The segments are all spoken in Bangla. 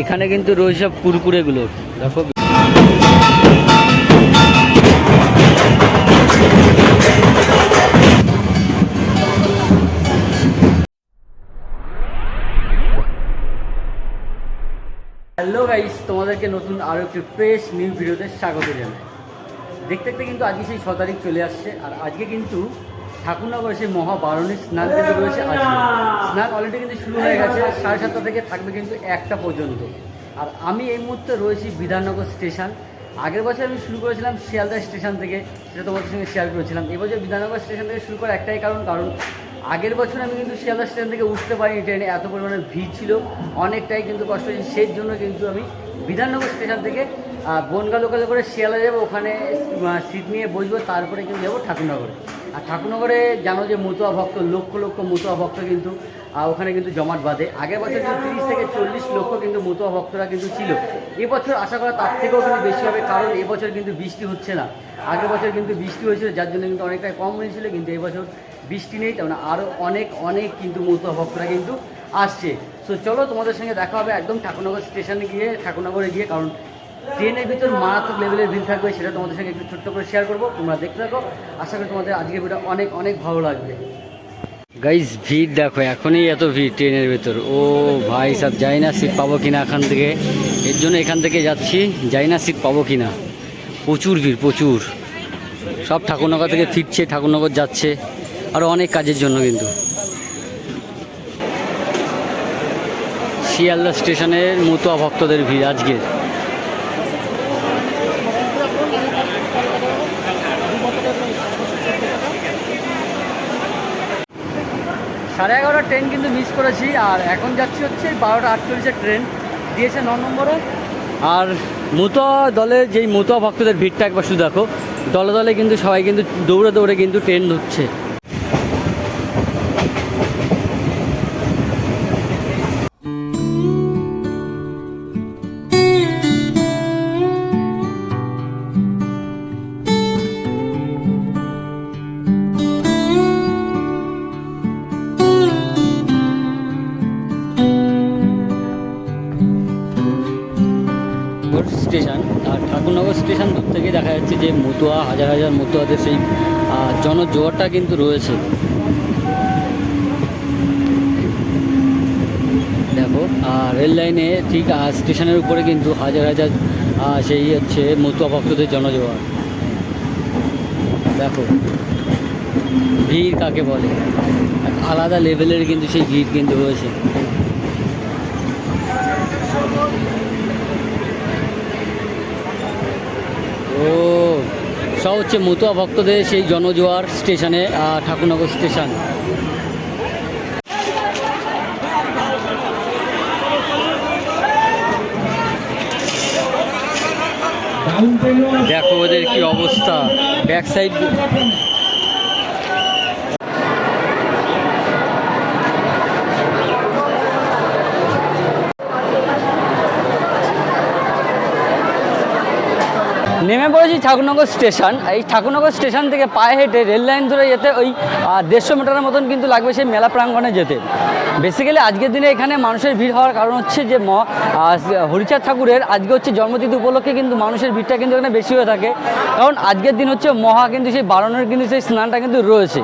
এখানে কিন্তু রয়েছে সব কুরকুরেগুলো। দেখো। হ্যালো গাইস তোমাদেরকে নতুন আরও একটি ফ্রেশ নিউ ভিডিওতে স্বাগত জানাই। দেখতে দেখতে কিন্তু আজকে সেই ছ তারিখ চলে আসছে, আর আজকে কিন্তু ঠাকুরনগরে সেই মহাবারণী, স্নান কিন্তু রয়েছে আজকে স্নান অলরেডি কিন্তু শুরু হয়ে গেছে, সাড়ে সাতটা থেকে থাকবে কিন্তু একটা পর্যন্ত। আর আমি এই মুহূর্তে রয়েছি বিধাননগর স্টেশন। আগের বছর আমি শুরু করেছিলাম শিয়ালদা স্টেশন থেকে, সেটা তোমাদের সঙ্গে শেয়ার করেছিলাম। এবছর বিধাননগর স্টেশন থেকে শুরু করার একটাই কারণ কারণ আগের বছর আমি কিন্তু শিয়ালদা স্টেশন থেকে উঠতে পারিনি ট্রেনে, এত পরিমাণে ভিড় ছিল, অনেকটাই কিন্তু কষ্ট হয়েছে, সেই জন্য কিন্তু আমি বিধাননগর স্টেশন থেকে বনগা লোকালে করে শিয়ালদা যাব, ওখানে সিট নিয়ে বসবো, তারপরে কিন্তু যাব ঠাকুরনগরে। আর ঠাকুরনগরে জানো যে মতুয়া ভক্ত, লক্ষ লক্ষ মতুয়া ভক্ত কিন্তু ওখানে কিন্তু জমাট বাঁধে। আগের বছর কিন্তু তিরিশ থেকে চল্লিশ লক্ষ কিন্তু মতুয়া ভক্তরা কিন্তু ছিল। এবছর আশা করা তার থেকেও কিন্তু বেশি হবে, কারণ এবছর কিন্তু বৃষ্টি হচ্ছে না। আগের বছর কিন্তু বৃষ্টি হয়েছিল, যার জন্য কিন্তু অনেকটাই কম হয়েছিল, কিন্তু এবছর বৃষ্টি নেই তেমন আরও অনেক অনেক কিন্তু মতুয়া ভক্তরা কিন্তু আসছে। সো চলো তোমাদের সঙ্গে দেখা হবে একদম ঠাকুরনগর স্টেশনে গিয়ে, ঠাকুরনগরে গিয়ে, কারণ ট্রেনের ভিতর মারাত্মক লেভেলের ভিড় থাকবে, সেটা তোমাদের সঙ্গে একটু ছোট্ট করে শেয়ার করব, তোমরা দেখতে থাকো। আশা করি তোমাদের আজকের ভিডিও অনেক অনেক ভালো লাগবে। গাইজ ভিড় দেখো, এখনই এত ভিড় ট্রেনের ভেতর। ও ভাই সব যাই না সিট পাবো কিনা এখান থেকে? এর জন্য এখান থেকে যাচ্ছি, যাই না সিট পাবো কিনা? প্রচুর ভিড়, প্রচুর। সব ঠাকুরনগর থেকে ফিরছে, ঠাকুরনগর যাচ্ছে। আরও অনেক কাজের জন্য কিন্তু। শিয়ালদা স্টেশনের মতুয়া ভক্তদের ভিড় আজকের। সাড়ে এগারোটা ট্রেন কিন্তু মিস করেছি। আর এখন যাচ্ছি হচ্ছে বারোটা আটচল্লিশের ট্রেন। দিয়েছে ন নম্বরে আর মুতোয়া দলে যেই মুতোয়া ভক্তদের ভিড়টা একবার শুধু দেখো, দলে দলে কিন্তু সবাই কিন্তু দৌড়ে দৌড়ে কিন্তু ট্রেন ঢুকছে ঠাকুরনগর স্টেশন, আর ঠাকুরনগর স্টেশন দূর থেকে দেখা যাচ্ছে যে মতুয়া, হাজার হাজার মতুয়াদের সেই জনজোয়ারটা কিন্তু রয়েছে। দেখো, আর রেল লাইনে ঠিক স্টেশনের উপরে কিন্তু হাজার হাজার সেই হচ্ছে মতুয়া ভক্তদের জনজোয়ার। দেখো, ভিড় কাকে বলে? আলাদা লেভেলের কিন্তু সেই ভিড় কিন্তু রয়েছে ও সব হচ্ছে মতুয়া ভক্তদের সেই জনজোয়ার স্টেশনে ঠাকুরনগর স্টেশন। দেখো ওদের কি অবস্থা। ব্যাক সাইড নেমে পড়েছি ঠাকুরনগর স্টেশন। এই ঠাকুরনগর স্টেশন থেকে পায়ে হেঁটে রেল লাইন ধরে যেতে ওই দেড়শো মিটারের মতন কিন্তু লাগবে সেই মেলা প্রাঙ্গণে যেতে। বেসিক্যালি আজকের দিনে এখানে মানুষের ভিড় হওয়ার কারণ হচ্ছে যে ম হরিচাঁদ ঠাকুরের আজকে হচ্ছে জন্মতিথি উপলক্ষে কিন্তু মানুষের ভিড়টা কিন্তু এখানে বেশি হয়ে থাকে। কারণ আজকের দিন হচ্ছে মহা কিন্তু সেই বারণের কিন্তু সেই স্নানটা কিন্তু রয়েছে।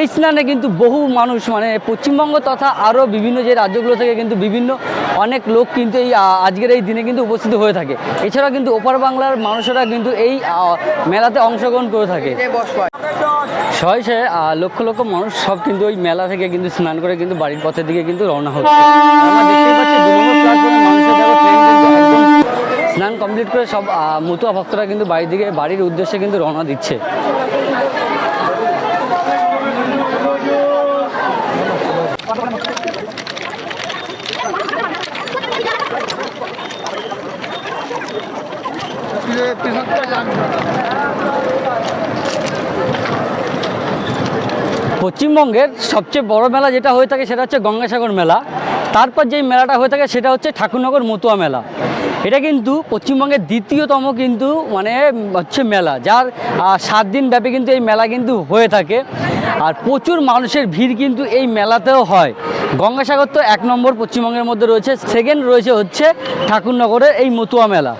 এই স্নানে কিন্তু বহু মানুষ মানে পশ্চিমবঙ্গ তথা আরও বিভিন্ন যে রাজ্যগুলো থেকে কিন্তু বিভিন্ন অনেক লোক কিন্তু এই আজকের এই দিনে কিন্তু উপস্থিত হয়ে থাকে। এছাড়া কিন্তু ওপার বাংলার মানুষেরা কিন্তু এই মেলাতে অংশগ্রহণ করে থাকে। ছয় লক্ষ লক্ষ মানুষ সব কিন্তু ওই মেলা থেকে কিন্তু স্নান করে কিন্তু বাড়ির পথের দিকে কিন্তু রওনা হচ্ছে। আমরা পাচ্ছি স্নান কমপ্লিট করে সব মতুয়া ভক্তরা কিন্তু বাড়ির দিকে বাড়ির উদ্দেশ্যে কিন্তু রওনা দিচ্ছে। পশ্চিমবঙ্গের সবচেয়ে বড় মেলা যেটা হয়ে থাকে সেটা হচ্ছে গঙ্গাসাগর মেলা। তারপর যেই মেলাটা হয়ে থাকে সেটা হচ্ছে ঠাকুরনগর মতুয়া মেলা। এটা কিন্তু পশ্চিমবঙ্গের দ্বিতীয়তম কিন্তু মানে হচ্ছে মেলা। যার সাত দিন ব্যাপী কিন্তু এই মেলা কিন্তু হয়ে থাকে। আর প্রচুর মানুষের ভিড় কিন্তু এই মেলাতেও হয়। গঙ্গাসাগর তো এক নম্বর পশ্চিমবঙ্গের মধ্যে রয়েছে। সেকেন্ড রয়েছে হচ্ছে ঠাকুরনগরের এই মতুয়া মেলা।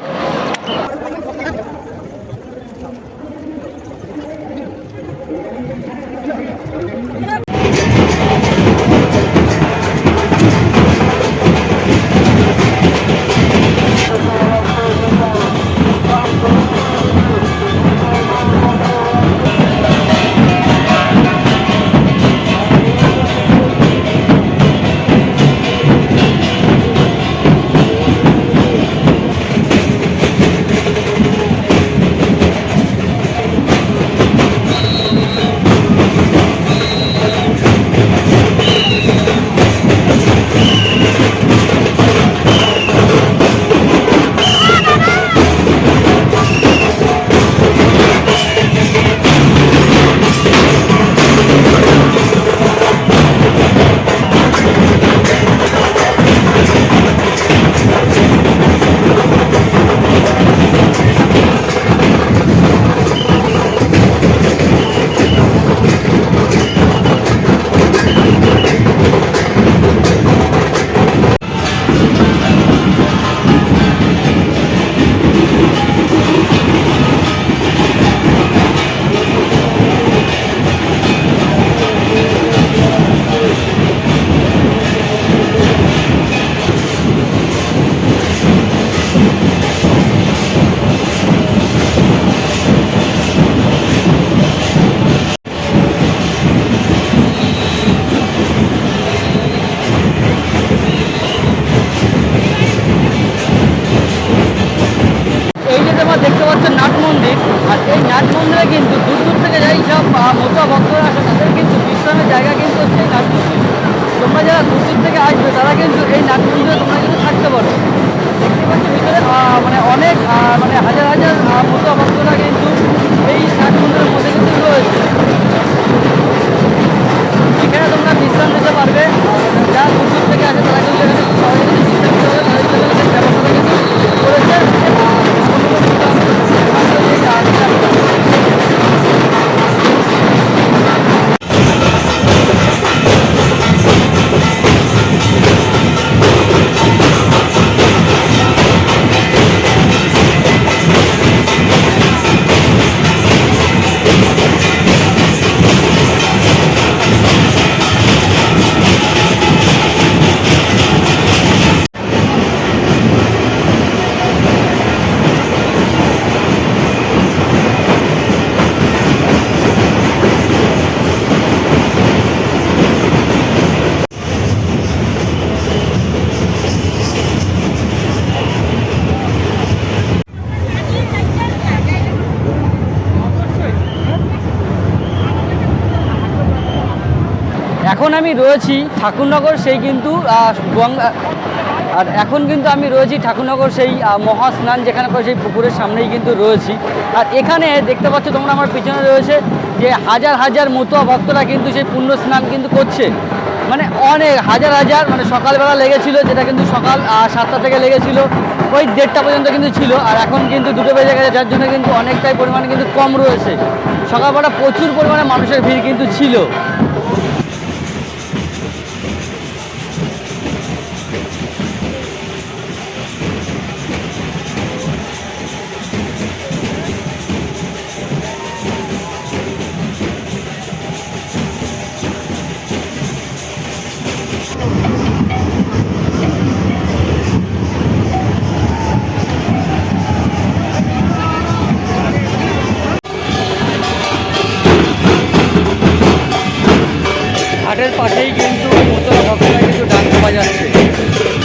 তোমরা দেখতে পাচ্ছ নাট মন্দির, আর এই নাট মন্দিরে কিন্তু দূর দূর থেকে যাই সব মোটা ভক্তরা আসে, তাদের কিন্তু বিশ্রামের জায়গা কিন্তু হচ্ছে নাট মন্দির। তোমরা যারা দূর দূর থেকে আসবে, তারা কিন্তু এই নাট মন্দিরে তোমরা কিন্তু থাকতে পারো। দেখতে পাচ্ছ ভিতরে মানে অনেক মানে হাজার হাজার মোটা ভক্তরা কিন্তু এই নাট মন্দিরের মধ্যে কিন্তু রয়েছে। এখানে তোমরা বিশ্রাম নিতে পারবে। যারা দূর দূর থেকে আসে, তারা কিন্তু এখানে সহজে বিশ্রাম নিতে পারবে। এখন আমি রয়েছি ঠাকুরনগর, সেই কিন্তু গঙ্গা আর এখন কিন্তু আমি রয়েছি ঠাকুরনগর, সেই মহাস্নান যেখানে সেই পুকুরের সামনেই কিন্তু রয়েছি। আর এখানে দেখতে পাচ্ছ তোমরা আমার পিছনে রয়েছে যে হাজার হাজার মতুয়া ভক্তরা কিন্তু সেই পুণ্য স্নান কিন্তু করছে। মানে অনেক, হাজার হাজার মানে সকালবেলা লেগেছিল, যেটা কিন্তু সকাল সাতটা থেকে লেগেছিল, ওই দেড়টা পর্যন্ত কিন্তু ছিল, আর এখন কিন্তু দুটো বেজে গেছে, যার জন্য কিন্তু অনেকটাই পরিমাণে কিন্তু কম রয়েছে। সকালবেলা প্রচুর পরিমাণে মানুষের ভিড় কিন্তু ছিল। ঘাটের পাশেই কিন্তু মতুয়া ভক্তরা কিন্তু ডাক পাওয়া হাজার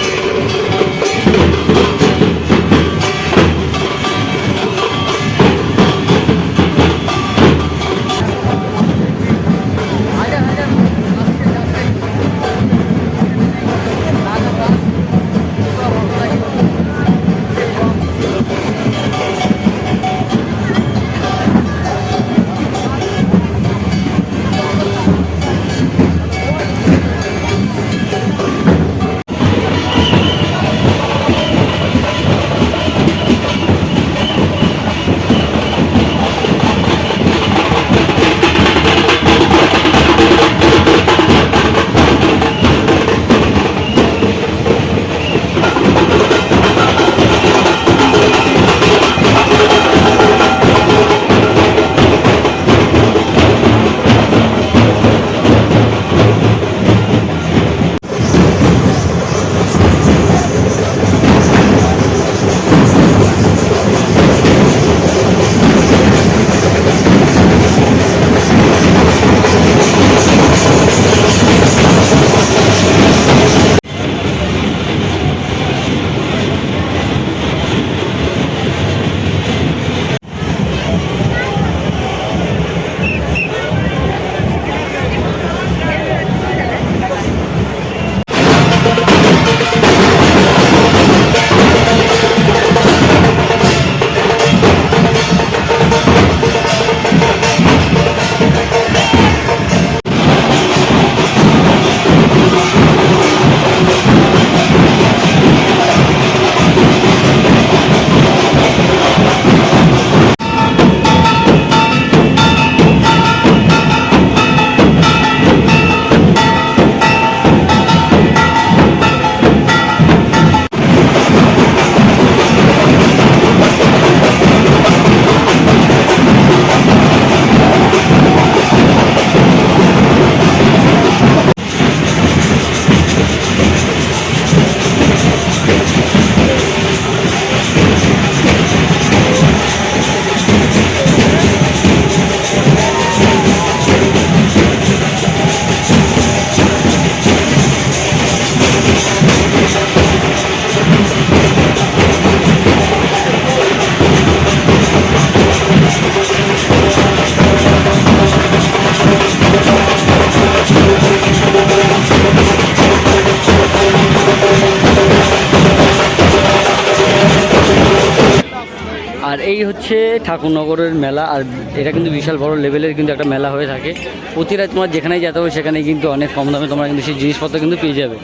হচ্ছে ঠাকুরনগরের মেলা আর এটা কিন্তু বিশাল বড় লেভেলের কিন্তু একটা মেলা হয়ে থাকে। প্রতিটা তোমার যেখানেই যেতে হবে সেখানে কিন্তু অনেক কম দামে তোমরা কিন্তু সেই জিনিসপত্র কিন্তু পেয়ে যাবে।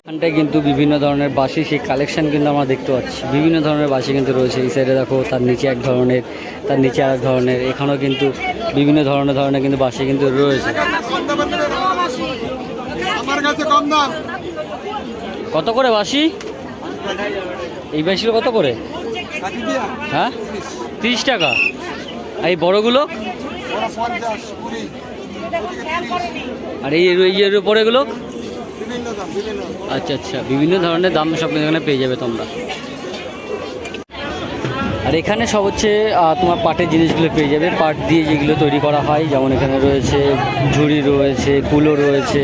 এখানটায় কিন্তু বিভিন্ন ধরনের বাসি সেই কালেকশান কিন্তু আমরা দেখতে পাচ্ছি। বিভিন্ন ধরনের বাসি কিন্তু রয়েছে। এই সাইডে দেখো তার নিচে এক ধরনের তার নিচে আর এক ধরনের। এখানেও কিন্তু বিভিন্ন ধরনের ধরনের কিন্তু বাসি কিন্তু রয়েছে। কত করে বাসি এই বাসিগুলো কত করে? হ্যাঁ? তিরিশ টাকা। আর এই বড়গুলো? আর এই ইয়ের এর উপরে এগুলো বিভিন্ন দাম। বিভিন্ন আচ্ছা আচ্ছা। বিভিন্ন ধরনের দাম সব এখানে পেয়ে যাবে তোমরা। আর এখানে সব হচ্ছে তোমার পাটের জিনিসগুলো পেয়ে যাবে। পাট দিয়ে যেগুলো তৈরি করা হয়, যেমন এখানে রয়েছে ঝুড়ি রয়েছে, কুলো রয়েছে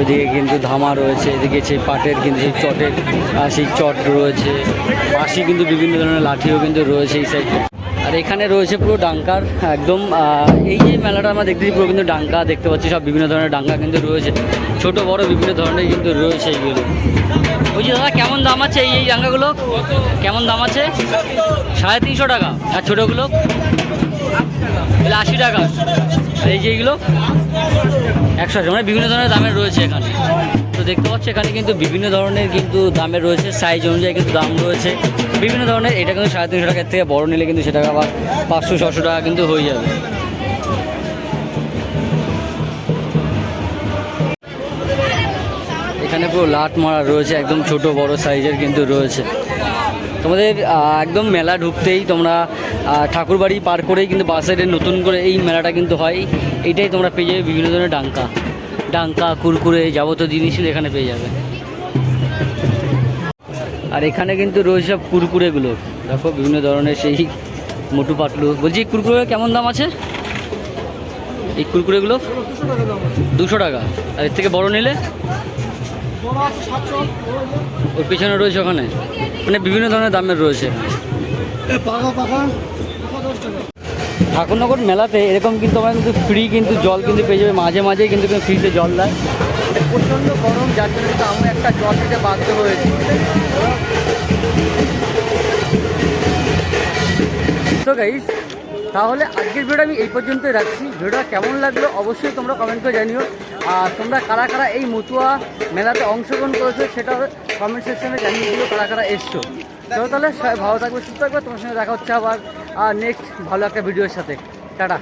ওদিকে কিন্তু ধামা রয়েছে, এদিকে সেই পাটের কিন্তু সেই চটের সেই চট রয়েছে। পাশে কিন্তু বিভিন্ন ধরনের লাঠিও কিন্তু রয়েছে এই সাইডে আর এখানে রয়েছে পুরো ডাঙ্কার, একদম এই যে মেলাটা আমরা দেখতেছি পুরো কিন্তু ডাঙ্কা, দেখতে পাচ্ছি সব বিভিন্ন ধরনের ডাঙ্কা কিন্তু রয়েছে। ছোট, বড় বিভিন্ন ধরনের কিন্তু রয়েছে এইগুলো ওই যে দাদা, কেমন দাম আছে এই এই ডাঙ্গাগুলো কেমন দাম আছে? সাড়ে তিনশো টাকা। আর ছোটোগুলো? আশি টাকা। এই যে এইগুলো একশো আশি মানে বিভিন্ন ধরনের দামের রয়েছে এখানে। দেখতে পাচ্ছ, এখানে কিন্তু বিভিন্ন ধরনের কিন্তু দামের রয়েছে সাইজ অনুযায়ী কিন্তু দাম রয়েছে। বিভিন্ন ধরনের, এটা কিন্তু সাড়ে তিনশো টাকার থেকে বড় নিলে কিন্তু সেটা আবার পাঁচশো ছশো টাকা কিন্তু হয়ে যাবে। এখানে পুরো লাট মারা রয়েছে, একদম ছোট বড় সাইজের কিন্তু রয়েছে। তোমাদের একদম মেলা ঢুকতেই তোমরা ঠাকুরবাড়ি পার করেই কিন্তু বাস সাইডে নতুন করে এই মেলাটা কিন্তু হয়। এইটাই তোমরা পেয়ে যাবে বিভিন্ন ধরনের ডাঙ্কা। ডাঙ্কা, কুরকুরে যাবতীয় জিনিসই এখানে পেয়ে যাবে। আর এখানে কিন্তু রয়েছে সব কুরকুরেগুলো। দেখো, বিভিন্ন ধরনের সেই মোটু পাতলু বলছি কুরকুরে কেমন দাম আছে? এই কুরকুরেগুলো? দুশো টাকা। আর এর থেকে বড় নিলে? ওর পিছনে রয়েছে ওখানে। মানে বিভিন্ন ধরনের দামের রয়েছে। ঠাকুরনগর মেলাতে এরকম কিন্তু আমরা কিন্তু ফ্রি কিন্তু জল কিন্তু পেয়ে যাবে। মাঝে মাঝেই কিন্তু ফ্রিতে জল দেয়। প্রচণ্ড গরম, যার জন্য কিন্তু আমরা একটা জল দিতে বাধ্য হয়েছি। তো গাইস তাহলে আজকের ভিডিওটা আমি এই পর্যন্তই রাখছি। ভিডিওটা কেমন লাগল অবশ্যই তোমরা কমেন্ট করে জানিও। আর তোমরা কারা কারা এই মতুয়া মেলাতে অংশগ্রহণ করেছ সেটা কমেন্ট সেকশনে জানিয়ে দিও, কারা কারা এসছো। চলো তাহলে ভালো থাকবে, সুস্থ থাকবে। তোমার সঙ্গে দেখা হচ্ছে আবার। নেক্সট ভালো একটা ভিডিওর সাথে। টাটা।